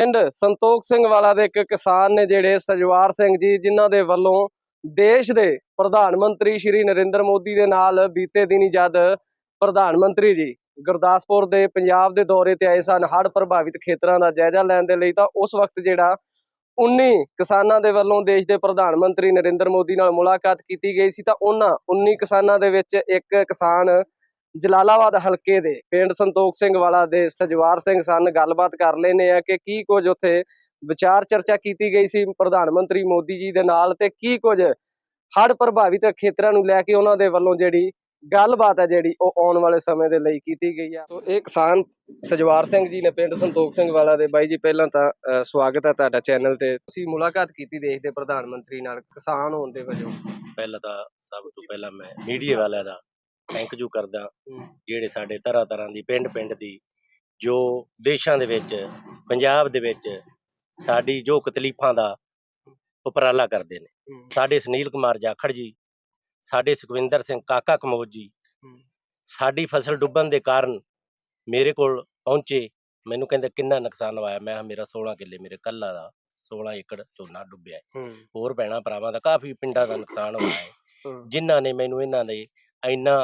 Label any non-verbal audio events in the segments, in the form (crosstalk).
ਪਿੰਡ ਸੰਤੋਖ ਸਿੰਘ ਵਾਲਾ ਦੇ ਇੱਕ ਕਿਸਾਨ ਨੇ ਜਿਹੜੇ ਸਜਵਾਰ ਸਿੰਘ ਜੀ, ਜਿਨ੍ਹਾਂ ਦੇ ਵੱਲੋਂ ਦੇਸ਼ ਦੇ ਪ੍ਰਧਾਨ ਮੰਤਰੀ ਸ਼੍ਰੀ ਨਰਿੰਦਰ ਮੋਦੀ ਦੇ ਨਾਲ ਬੀਤੇ ਦਿਨੀ ਜਦ ਪ੍ਰਧਾਨ ਮੰਤਰੀ ਜੀ ਗੁਰਦਾਸਪੁਰ ਦੇ ਪੰਜਾਬ ਦੇ ਦੌਰੇ ਤੇ ਆਏ ਸਨ, ਹੜ੍ਹ ਪ੍ਰਭਾਵਿਤ ਖੇਤਰਾਂ ਦਾ ਜਾਇਜ਼ਾ ਲੈਣ ਦੇ ਲਈ, ਤਾਂ ਉਸ ਵਕਤ ਜਿਹੜਾ 19 ਕਿਸਾਨਾਂ ਦੇ ਵੱਲੋਂ ਦੇਸ਼ ਦੇ ਪ੍ਰਧਾਨ ਮੰਤਰੀ ਨਰਿੰਦਰ ਮੋਦੀ ਨਾਲ ਮੁਲਾਕਾਤ ਕੀਤੀ ਗਈ ਸੀ, ਤਾਂ ਉਹਨਾਂ 19 ਕਿਸਾਨਾਂ ਦੇ ਵਿੱਚ ਇੱਕ ਕਿਸਾਨ ਜਲਾਲਾਬਾਦ ਹਲਕੇ ਦੇ ਪਿੰਡ ਸੰਤੋਖ ਸਿੰਘ ਵਾਲਾ ਦੇ ਸਜਵਾਰ ਸਿੰਘ ਸਨ, ਗੱਲਬਾਤ ਕਰ ਲੈਨੇ ਆ ਕਿ ਕੀ ਕੁਝ ਉੱਥੇ ਵਿਚਾਰ ਚਰਚਾ ਕੀਤੀ ਗਈ ਸੀ ਪ੍ਰਧਾਨ ਮੰਤਰੀ ਮੋਦੀ ਜੀ ਦੇ ਨਾਲ ਤੇ ਕੀ ਕੁਝ ਹੜ੍ਹ ਪ੍ਰਭਾਵਿਤ ਖੇਤਰਾਂ ਨੂੰ ਲੈ ਕੇ ਉਹਨਾਂ ਦੇ ਵੱਲੋਂ ਜਿਹੜੀ ਗੱਲਬਾਤ ਹੈ ਜਿਹੜੀ ਉਹ ਆਉਣ ਵਾਲੇ ਸਮੇਂ ਦੇ ਲਈ ਕੀਤੀ ਗਈ ਆ। ਸੋ ਇਹ ਕਿਸਾਨ ਸਜਵਾਰ ਸਿੰਘ ਜੀ ਨੇ ਪਿੰਡ ਸੰਤੋਖ ਸਿੰਘ ਵਾਲਾ ਦੇ। ਬਾਈ ਜੀ, ਪਹਿਲਾਂ ਤਾਂ ਸਵਾਗਤ ਹੈ ਤੁਹਾਡਾ ਚੈਨਲ ਤੇ। ਤੁਸੀਂ ਮੁਲਾਕਾਤ ਕੀਤੀ ਦੇਸ਼ ਦੇ ਪ੍ਰਧਾਨ ਮੰਤਰੀ ਨਾਲ ਕਿਸਾਨ ਹੋਣ ਦੇ ਵਜੋਂ। ਪਹਿਲਾਂ ਤਾਂ ਸਭ ਤੋਂ ਪਹਿਲਾਂ ਮੈਂ ਮੀਡੀਆ ਵਾਲਿਆਂ ਦਾ ਥੈਂਕ ਯੂ ਕਰਦਾ ਜਿਹੜੇ ਸਾਡੇ ਤਰ੍ਹਾਂ ਤਰ੍ਹਾਂ ਦੀ ਪਿੰਡ ਪਿੰਡ ਦੀ ਜੋ ਦੇਸ਼ਾਂ ਦੇ ਵਿੱਚ ਪੰਜਾਬ ਦੇ ਵਿੱਚ ਸਾਡੀ ਜੋ ਤਕਲੀਫਾਂ ਦਾ ਉਪਰਾਲਾ ਕਰਦੇ ਨੇ। ਸਾਡੇ ਸੁਨੀਲ ਕੁਮਾਰ ਜਾਖੜ ਜੀ ਸਾਡੇ ਸੁਖਵਿੰਦਰ ਸਿੰਘ ਕਾਕਾ ਕਮੋਜ ਜੀ ਸਾਡੀ ਫਸਲ ਡੁੱਬਣ ਦੇ ਕਾਰਨ ਮੇਰੇ ਕੋਲ ਪਹੁੰਚੇ। ਮੈਨੂੰ ਕਹਿੰਦੇ ਕਿੰਨਾ ਨੁਕਸਾਨ ਹੋਇਆ? ਮੈਂ ਮੇਰਾ 16 ਕਿੱਲੇ ਮੇਰੇ ਕੱਲਾ ਦਾ 16 ਏਕੜ ਝੋਨਾ ਡੁੱਬਿਆ ਹੈ। ਹੋਰ ਭੈਣਾਂ ਭਰਾਵਾਂ ਦਾ ਕਾਫੀ ਪਿੰਡਾਂ ਦਾ ਨੁਕਸਾਨ ਹੋਇਆ ਹੂੰ। ਜਿਨ੍ਹਾਂ ਨੇ ਮੈਨੂੰ ਇਹਨਾਂ ਦੇ ਇੰਨਾ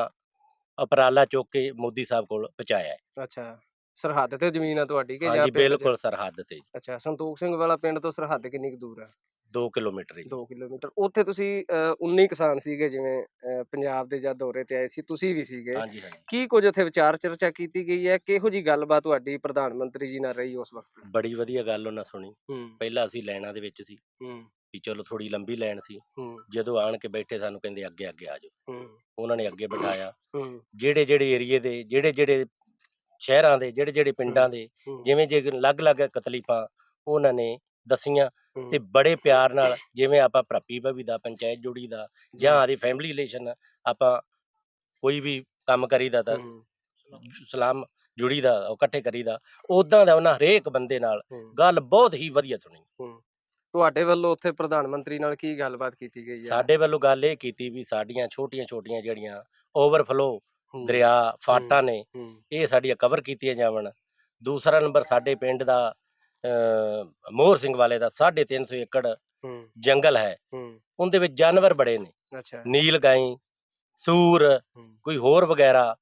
ਉਪਰਾਲਾ ਚੁੱਕ ਕੇ ਮੋਦੀ ਸਾਹਿਬ ਕੋਲ ਪਹੁੰਚਾਇਆ ਹੈ। ਅੱਛਾ ਸਰਹੱਦ ਤੇ ਜ਼ਮੀਨ ਆ ਤੁਹਾਡੀ ਕਿ ਜਾਂ ਹਾਂਜੀ ਪਿੰਡ 'ਚ? ਬਿਲਕੁਲ ਸਰਹੱਦ ਤੇ ਅੱਛਾ ਸੰਤੋਖ ਸਿੰਘ ਵਾਲਾ ਪਿੰਡ ਤੋਂ ਸਰਹੱਦ ਕਿੰਨੀ ਕੁ ਦੂਰ ਆ 2 ਕਿਲੋਮੀਟਰ ਹੀ 2 ਕਿਲੋਮੀਟਰ। ਉੱਥੇ ਤੁਸੀਂ ਅ, 19 ਕਿਸਾਨ ਸੀਗੇ ਜਿਵੇਂ ਪੰਜਾਬ ਦੇ ਜਦ ਦੌਰੇ ਤੇ ਆਏ ਸੀ ਤੁਸੀਂ ਵੀ ਸੀਗੇ। ਹਾਂਜੀ ਹਾਂਜੀ। ਕੀ ਕੁਝ ਉੱਥੇ ਵਿਚਾਰ ਚਰਚਾ ਕੀਤੀ ਗਈ ਹੈ? ਕਿਹੋ ਜੀ ਗੱਲਬਾਤ ਤੁਹਾਡੀ ਪ੍ਰਧਾਨ ਮੰਤਰੀ ਜੀ ਨਾਲ ਰਹੀ ਉਸ ਵਕਤ? ਬੜੀ ਵਧੀਆ ਗੱਲ ਉਹਨਾਂ ਸੁਣੀ। ਹੂੰ। ਪਹਿਲਾਂ ਅਸੀਂ ਲਾਈਨਾਂ ਦੇ ਵਿੱਚ ਸੀ ਹੂੰ। ਵੀ ਚਲੋ ਥੋੜੀ ਲੰਬੀ ਲਾਈਨ ਸੀ। ਹੂੰ। ਜਦੋਂ ਆਣ ਕੇ ਬੈਠੇ ਸਾਨੂੰ ਕਹਿੰਦੇ ਅੱਗੇ ਅੱਗੇ ਆ ਜਾਓ। ਹੂੰ। ਉਹਨਾਂ ਨੇ ਅੱਗੇ ਬਿਠਾਇਆ। ਹੂੰ। ਜਿਹੜੇ ਜਿਹੜੇ ਏਰੀਏ ਦੇ ਜਿਹੜੇ ਜਿਹੜੇ ਸ਼ਹਿਰਾਂ ਦੇ ਜਿਹੜੇ ਜਿਹੜੇ ਪਿੰਡਾਂ ਦੇ ਹੂੰ, ਜਿਵੇਂ ਜੇ ਅਲੱਗ-ਅਲੱਗ ਤਕਲੀਫਾਂ ਉਹਨਾਂ ਨੇ ਦਸੀਆਂ ਹੂੰ, ਤੇ ਬੜੇ ਪਿਆਰ ਨਾਲ ਜਿਵੇਂ ਆਪਾਂ ਭਰਾਪੀ ਭਵੀ ਦਾ ਪੰਚਾਇਤ ਜੁੜੀ ਦਾ ਜਾਂ ਆਦੀ ਫੈਮਿਲੀ ਰਿਲੇਸ਼ਨ ਆਪਾਂ ਕੋਈ ਵੀ ਕੰਮ ਕਰੀਦਾ ਤਾਂ ਹੂੰ, ਸਲਾਮ ਜੁੜੀ ਦਾ ਉਹ ਇਕੱਠੇ ਕਰੀਦਾ ਉਦਾਂ ਦਾ ਉਹਨਾਂ ਹਰੇਕ ਬੰਦੇ ਨਾਲ ਹੂੰ, ਗੱਲ ਬਹੁਤ ਹੀ ਵਧੀਆ ਸੁਣੀ। ਹੂੰ। ਤੁਹਾਡੇ ਵੱਲੋਂ ਉੱਥੇ ਪ੍ਰਧਾਨ ਮੰਤਰੀ ਨਾਲ ਕੀ ਗੱਲਬਾਤ ਕੀਤੀ ਗਈ ਹੈ ਸਾਡੇ ਵੱਲੋਂ ਗੱਲ ਇਹ ਕੀਤੀ ਵੀ ਸਾਡੀਆਂ ਛੋਟੀਆਂ-ਛੋਟੀਆਂ ਜਿਹੜੀਆਂ ਓਵਰਫਲੋ ਹੂੰ, ਦਰਿਆ ਫਾਟਾਂ ਨੇ ਹੂੰ, ਇਹ ਸਾਡੀਆਂ ਕਵਰ ਕੀਤੀਆਂ ਜਾਵਣ। ਦੂਸਰਾ ਨੰਬਰ ਸਾਡੇ ਪਿੰਡ ਦਾ ਮੋਹਰ ਸਿੰਘ ਵਾਲੇ ਦਾ 350 ਏਕੜ ਹੂੰ, ਜੰਗਲ ਹੈ। ਹੂੰ, ਉਹਦੇ ਵਿੱਚ ਜਾਨਵਰ ਬੜੇ ਨੇ। ਅੱਛਾ। ਨੀਲ ਗਾਈ ਸੂਰ ਹੂੰ, ਕੋਈ ਹੋਰ ਵਗੈਰਾ।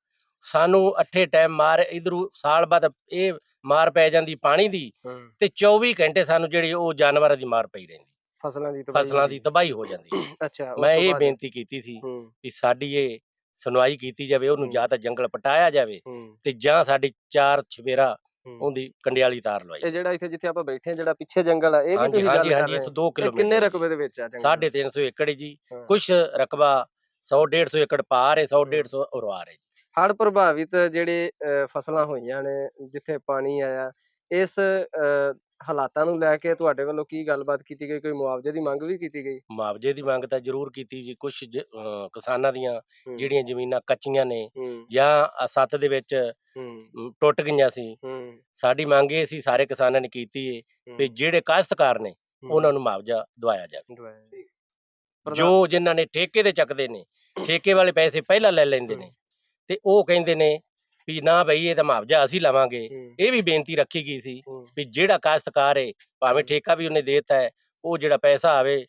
ਸਾਨੂੰ ਅੱਠੇ ਟਾਈਮ ਮਾਰ ਇਧਰੋਂ ਸਾਲ ਬਾਅਦ ਇਹ ਮਾਰ ਪੈ ਜਾਂਦੀ ਪਾਣੀ ਦੀ ਹੂੰ, ਤੇ 24 ਘੰਟੇ ਸਾਨੂੰ ਜਿਹੜੀ ਉਹ ਜਾਨਵਰਾਂ ਦੀ ਮਾਰ ਪਈ ਰਹਿੰਦੀ ਫਸਲਾਂ ਦੀ ਤਬਾਹੀ ਫਸਲਾਂ ਦੀ ਤਬਾਹੀ ਹੋ ਜਾਂਦੀ ਹੈ। (clears throat) ਅੱਛਾ ਉਸ ਮੈਂ ਤੋਂ ਇਹ ਬਾਅਦ- ਬੇਨਤੀ ਕੀਤੀ ਸੀ ਹੂੰ ਕਿ ਸਾਡੀ ਇਹ ਸੁਣਵਾਈ ਕੀਤੀ ਜਾਵੇ ਉਹਨੂੰ। ਜਾਂ ਤਾਂ ਜੰਗਲ ਪਟਾਇਆ ਜਾਵੇ ਹੂੰ ਤੇ ਜਾਂ ਸਾਡੀ ਚਾਰ ਛਵੇਰਾ ਹੂੰ। ਉਹਦੀ ਕੰਡਿਆਲੀ ਤਾਰ ਲਵਾਈ ਇਹ ਜਿਹੜਾ ਇੱਥੇ ਜਿੱਥੇ ਆਪਾਂ ਬੈਠੇ ਹਾਂ ਜਿਹੜਾ ਪਿੱਛੇ ਜੰਗਲ ਆ ਇਹ ਵੀ ਹਾਂਜੀ ਤੁਸੀਂ ਗੱਲ ਹਾਂਜੀ ਕਰ ਹਾਂਜੀ ਰਹੇ ਇੱਥੋਂ ਹੋ 2 ਇਹ ਕਿਲੋਮੀਟਰ ਕਿੰਨੇ। ਰਕਬੇ ਦੇ ਵਿੱਚ ਆ ਜੰਗਲ ਸਾਢੇ ਤਿੰਨ ਸੌ ਏਕੜ ਹੈ ਜੀ ਹਾਂ। ਕੁਛ ਰਕਬਾ 100 150 ਏਕੜ ਪਾਰ ਹੈ 100 ਹੂੰ। 150 ਉਰਵਾਰ ਹੈ ਹੜ੍ਹ ਪ੍ਰਭਾਵਿਤ ਜਿਹੜੇ ਫਸਲਾਂ ਹੋਈਆਂ ਨੇ ਜਿੱਥੇ ਪਾਣੀ ਆਇਆ ਇਸ ਹਾਲਾਤਾਂ ਨੂੰ ਲੈ ਕੇ ਤੁਹਾਡੇ ਵੱਲੋਂ ਕੀ ਗੱਲਬਾਤ ਕੀਤੀ ਗਈ? ਕੋਈ ਮੁਆਵਜ਼ੇ ਦੀ ਮੰਗ ਵੀ ਕੀਤੀ ਗਈ? ਮੁਆਵਜ਼ੇ ਦੀ ਮੰਗ ਤਾਂ ਜ਼ਰੂਰ ਕੀਤੀ ਜੀ। ਕੁਝ ਕਿਸਾਨਾਂ ਦੀਆਂ ਜਿਹੜੀਆਂ ਜ਼ਮੀਨਾਂ ਕੱਚੀਆਂ ਨੇ ਜਾਂ ਸੱਤ ਦੇ ਵਿੱਚ ਟੁੱਟ ਗਈਆਂ ਸੀ। ਸਾਡੀ ਮੰਗ ਇਹ ਸੀ ਸਾਰੇ ਕਿਸਾਨਾਂ ਨੇ ਕੀਤੀ ਹੂੰ, ਵੀ ਜਿਹੜੇ ਕਾਸ਼ਤਕਾਰ ਨੇ ਉਹਨਾਂ ਨੂੰ ਮੁਆਵਜ਼ਾ ਦਵਾਇਆ ਜਾਵੇ। ਜੀ। ਜਿਨ੍ਹਾਂ ਨੇ ਠੇਕੇ ਤੇ ਚੱਕਦੇ ਨੇ ਠੇਕੇ ਵਾਲੇ ਪੈਸੇ ਪਹਿਲਾਂ ਲੈ ਲੈਂਦੇ ਨੇ। ਤੇ ਉਹ ਕਹਿੰਦੇ ਨੇ ਵੀ ਨਾ ਬਈ ਇਹ ਤਾਂ ਮੁਆਵਜ਼ਾ ਅਸੀਂ ਲਵਾਂਗੇ। ਇਹ ਵੀ ਬੇਨਤੀ ਰੱਖੀ ਗਈ ਸੀ ਵੀ ਜਿਹੜਾ ਕਾਸ਼ਤਕਾਰ ਹੈ ਭਾਵੇਂ। ਠੇਕਾ ਵੀ ਉਹਨੇ ਦੇਤਾ ਹੈ ਉਹ ਜਿਹੜਾ ਪੈਸਾ ਆਵੇ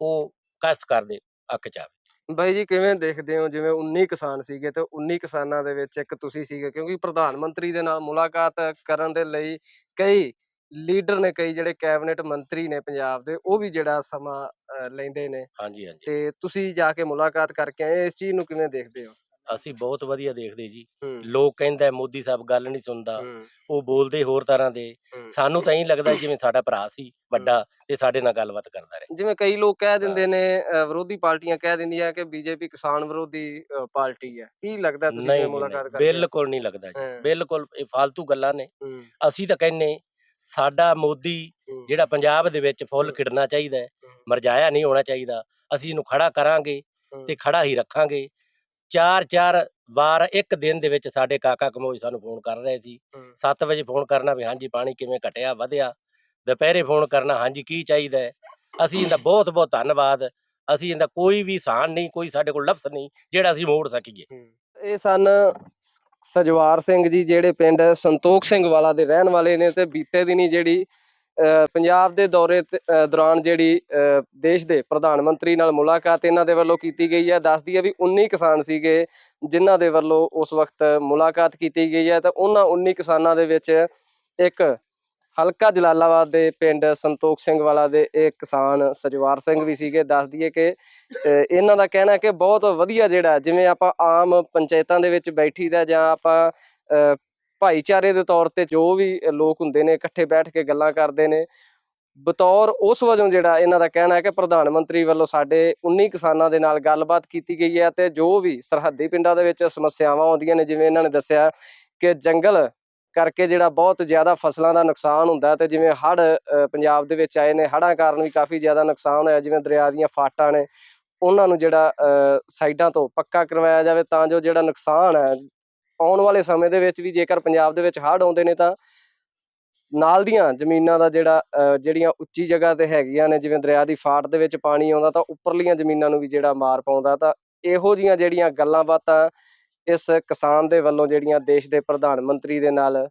ਉਹ ਕਾਸ਼ਤਕਾਰ ਦੇ ਹੱਕ ਚ ਆਵੇ। ਬਾਈ ਜੀ ਕਿਵੇਂ ਦੇਖਦੇ ਹੋ? ਜਿਵੇਂ 19 ਕਿਸਾਨ ਸੀਗੇ ਤੇ 19 ਕਿਸਾਨਾਂ ਦੇ ਵਿੱਚ ਇੱਕ ਤੁਸੀਂ ਸੀਗੇ ਕਿਉਂਕਿ ਪ੍ਰਧਾਨ ਮੰਤਰੀ ਦੇ ਨਾਲ ਮੁਲਾਕਾਤ ਕਰਨ ਦੇ ਲਈ ਕਈ ਲੀਡਰ ਨੇ ਕਈ ਜਿਹੜੇ ਕੈਬਨਿਟ ਮੰਤਰੀ ਨੇ ਪੰਜਾਬ ਦੇ ਉਹ ਵੀ ਜਿਹੜਾ ਸਮਾਂ ਲੈਂਦੇ ਨੇ। ਹਾਂਜੀ ਹਾਂਜੀ। ਤੇ ਤੁਸੀਂ ਜਾ ਕੇ ਮੁਲਾਕਾਤ ਕਰਕੇ ਆਏ ਇਸ ਚੀਜ਼ ਨੂੰ ਕਿਵੇਂ ਦੇਖਦੇ ਹੋ? ਅਸੀਂ ਬਹੁਤ ਵਧੀਆ ਦੇਖਦੇ ਜੀ। ਹੂੰ, ਲੋਕ ਕਹਿੰਦਾ ਮੋਦੀ ਸਾਹਿਬ ਗੱਲ ਨਹੀਂ ਸੁਣਦਾ। ਹੂੰ, ਉਹ ਬੋਲਦੇ ਹੋਰ ਤਰ੍ਹਾਂ ਦੇ। ਹੂੰ। ਸਾਨੂੰ ਤਾਂ ਇਹੀ ਲੱਗਦਾ ਜਿਵੇਂ ਸਾਡਾ ਭਰਾ ਸੀ ਵੱਡਾ ਤੇ ਸਾਡੇ ਨਾਲ ਗੱਲਬਾਤ ਕਰਦਾ ਰਹੇ। ਜਿਵੇਂ ਕਈ ਲੋਕ ਕਹਿ ਦਿੰਦੇ ਨੇ ਅ, ਵਿਰੋਧੀ ਪਾਰਟੀਆਂ ਕਹਿ ਦਿੰਦੀਆਂ ਕਿ ਬੀਜੇਪੀ ਕਿਸਾਨ ਵਿਰੋਧੀ ਅ, ਪਾਰਟੀ ਹੈ। ਕੀ ਲੱਗਦਾ ਤੁਸੀਂ ਨਹੀਂ ਜਿਵੇਂ ਮੁਲਾਕਾਤ ਨਹੀਂ, ਕਰਦੇ ਹੋ? ਬਿਲਕੁਲ ਨਹੀਂ ਲੱਗਦਾ ਜੀ। ਹਾਂ, ਬਿਲਕੁਲ ਇਹ ਫालतू ਗੱਲਾਂ ਨੇ। ਹੂੰ, ਅਸੀਂ ਤਾਂ ਕਹਿੰਨੇ ਸਾਡਾ ਮੋਦੀ ਹੂੰ, ਜਿਹੜਾ ਪੰਜਾਬ ਦੇ ਵਿੱਚ ਫੁੱਲ। ਖਿੜਨਾ ਚਾਹੀਦਾ ਹੈ ਹੂੰ। ਮਰਜਾਇਆ ਨਹੀਂ ਹੋਣਾ ਚਾਹੀਦਾ। ਅਸੀਂ ਇਹਨੂੰ ਖੜਾ ਕਰਾਂਗੇ ਹੂੰ, ਤੇ ਖੜਾ ਹੀ ਰੱਖਾਂਗੇ। ਚਾਰ ਚਾਰ ਵਾਰ ਇੱਕ ਦਿਨ ਦੇ ਵਿੱਚ ਸਾਡੇ ਕਾਕਾ ਕਮੋਜ ਸਾਨੂੰ ਫੋਨ ਕਰ ਰਹੇ ਸੀ। ਹੂੰ, 7 ਵਜੇ ਫੋਨ ਕਰਨਾ ਵੀ ਹਾਂਜੀ ਪਾਣੀ ਕਿਵੇਂ ਘਟਿਆ ਵਧਿਆ? ਦੁਪਹਿਰੇ ਫੋਨ ਕਰਨਾ ਹਾਂਜੀ ਕੀ ਚਾਹੀਦਾ? ਹੈ ਅਸੀਂ ਇਹਦਾ ਬਹੁਤ ਬਹੁਤ ਧੰਨਵਾਦ। ਅਸੀਂ ਇਹਦਾ ਕੋਈ ਵੀ ਸਾਨ ਨਹੀਂ ਕੋਈ ਸਾਡੇ ਕੋਲ ਲਫ਼ਜ਼ ਨਹੀਂ ਜਿਹੜਾ ਅਸੀਂ ਮੋੜ ਸਕੀਏ। ਇਹ ਸਨ ਸਜਵਾਰ ਸਿੰਘ ਜੀ ਜਿਹੜੇ ਪਿੰਡ ਸੰਤੋਖ ਸਿੰਘ ਵਾਲਾ ਦੇ ਰਹਿਣ ਵਾਲੇ ਨੇ ਤੇ ਬੀਤੇ ਦਿਨੀ ਜਿਹੜੀ ਪੰਜਾਬ ਦੇ ਦੌਰੇ ਦੌਰਾਨ ਜਿਹੜੀ ਦੇਸ਼ ਦੇ ਪ੍ਰਧਾਨ ਮੰਤਰੀ ਨਾਲ ਮੁਲਾਕਾਤ ਇਹਨਾਂ ਦੇ ਵੱਲੋਂ ਕੀਤੀ ਗਈ ਹੈ। ਦੱਸਦੀ ਹੈ ਵੀ 19 ਕਿਸਾਨ ਸੀਗੇ ਜਿਨ੍ਹਾਂ ਦੇ ਵੱਲੋਂ ਉਸ ਵਕਤ ਮੁਲਾਕਾਤ ਕੀਤੀ ਗਈ ਹੈ। ਤਾਂ ਉਹਨਾਂ 19 ਕਿਸਾਨਾਂ ਦੇ ਵਿੱਚ ਇੱਕ ਹਲਕਾ ਜਲਾਲਾਬਾਦ ਦੇ ਪਿੰਡ ਸੰਤੋਖ ਸਿੰਘ ਵਾਲਾ ਦੇ ਇਹ ਕਿਸਾਨ ਸਜਵਾਰ ਸਿੰਘ ਵੀ ਸੀਗੇ। ਦੱਸ ਦਈਏ ਕਿ ਇਹਨਾਂ ਦਾ ਕਹਿਣਾ ਕਿ ਬਹੁਤ ਵਧੀਆ ਜਿਹੜਾ, ਜਿਵੇਂ ਆਪਾਂ ਆਮ ਪੰਚਾਇਤਾਂ ਦੇ ਵਿੱਚ ਬੈਠੀਦਾ ਜਾਂ ਆਪਾਂ ਭਾਈਚਾਰੇ ਦੇ ਤੌਰ ਤੇ ਜੋ ਵੀ ਲੋਕ ਹੁੰਦੇ ਨੇ ਇਕੱਠੇ ਬੈਠ ਕੇ ਗੱਲਾਂ ਕਰਦੇ ਨੇ ਬਤੌਰ ਉਸ ਵਜੋਂ ਜਿਹੜਾ ਇਹਨਾਂ ਦਾ ਕਹਿਣਾ ਹੈ ਕਿ ਪ੍ਰਧਾਨ ਮੰਤਰੀ ਵੱਲੋਂ ਸਾਡੇ 19 ਕਿਸਾਨਾਂ ਦੇ ਨਾਲ ਗੱਲਬਾਤ ਕੀਤੀ ਗਈ ਹੈ ਤੇ ਜੋ ਵੀ ਸਰਹੱਦੀ ਪਿੰਡਾਂ ਦੇ ਵਿੱਚ ਸਮੱਸਿਆਵਾਂ ਆਉਂਦੀਆਂ ਨੇ ਜਿਵੇਂ ਇਹਨਾਂ ਨੇ ਦੱਸਿਆ ਕਿ ਜੰਗਲ ਕਰਕੇ ਜਿਹੜਾ ਬਹੁਤ ਜ਼ਿਆਦਾ ਫਸਲਾਂ ਦਾ ਨੁਕਸਾਨ ਹੁੰਦਾ ਤੇ ਜਿਵੇਂ ਹੜ੍ਹ ਪੰਜਾਬ ਦੇ ਵਿੱਚ ਆਏ ਨੇ ਹੜ੍ਹਾਂ ਕਾਰਨ ਵੀ ਕਾਫੀ ਜ਼ਿਆਦਾ ਨੁਕਸਾਨ ਹੋਇਆ ਜਿਵੇਂ ਦਰਿਆ ਦੀਆਂ ਫਾਟਾਂ ਨੇ ਉਹਨਾਂ ਨੂੰ ਜਿਹੜਾ ਅ, ਸਾਈਡਾਂ ਤੋਂ ਪੱਕਾ ਕਰਵਾਇਆ ਜਾਵੇ ਤਾਂ ਜੋ ਜਿਹੜਾ ਨੁਕਸਾਨ ਹੈ ਆਉਣ ਵਾਲੇ ਸਮੇਂ ਦੇ ਵਿੱਚ ਵੀ ਜੇਕਰ ਪੰਜਾਬ ਦੇ ਵਿੱਚ ਹੜ੍ਹ ਆਉਂਦੇ ਨੇ ਤਾਂ ਨਾਲ ਦੀਆਂ ਜ਼ਮੀਨਾਂ ਦਾ ਜਿਹੜਾ ਅ, ਜਿਹੜੀਆਂ ਉੱਚੀ ਜਗ੍ਹਾ ਤੇ ਹੈਗੀਆਂ ਨੇ ਜਿਵੇਂ ਦਰਿਆ ਦੀ ਫਾਟ ਦੇ ਵਿੱਚ ਪਾਣੀ ਆਉਂਦਾ ਤਾਂ ਉੱਪਰਲੀਆਂ ਜ਼ਮੀਨਾਂ ਨੂੰ ਵੀ ਜਿਹੜਾ ਮਾਰ ਪਾਉਂਦਾ ਤਾਂ ਇਹੋ ਜੀਆਂ ਜਿਹੜੀਆਂ ਗੱਲਾਂ ਬਾਤਾਂ ਇਸ ਕਿਸਾਨ ਦੇ ਵੱਲੋਂ ਜਿਹੜੀਆਂ ਦੇਸ਼ ਦੇ ਪ੍ਰਧਾਨ ਮੰਤਰੀ ਦੇ ਨਾਲ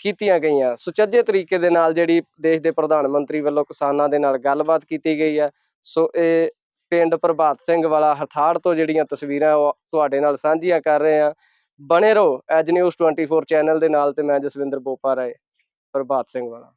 ਕੀਤੀਆਂ ਗਈਆਂ। ਸੁਚੱਜੇ ਤਰੀਕੇ ਦੇ ਨਾਲ ਜਿਹੜੀ ਦੇਸ਼ ਦੇ ਪ੍ਰਧਾਨ ਮੰਤਰੀ ਵੱਲੋਂ ਕਿਸਾਨਾਂ ਦੇ ਨਾਲ ਗੱਲਬਾਤ ਕੀਤੀ ਗਈ ਹੈ। ਸੋ ਇਹ ਪਿੰਡ ਪ੍ਰਭਾਤ ਸਿੰਘ ਵਾਲਾ ਹਥਾੜ ਤੋਂ ਜਿਹੜੀਆਂ ਤਸਵੀਰਾਂ ਉਹ ਤੁਹਾਡੇ ਨਾਲ ਸਾਂਝੀਆਂ ਕਰ ਰਹੇ ਹਾਂ। ਬਣੇ ਰਹੋ। ਐਜ ਨਿਊਜ਼ 24 ਚੈਨਲ ਦੇ ਨਾਲ ਤੇ ਮੈਂ ਜਸਵਿੰਦਰ ਬੋਪਾ ਰਾਏ ਪ੍ਰਭਾਤ ਸਿੰਘ ਵਾਲਾ।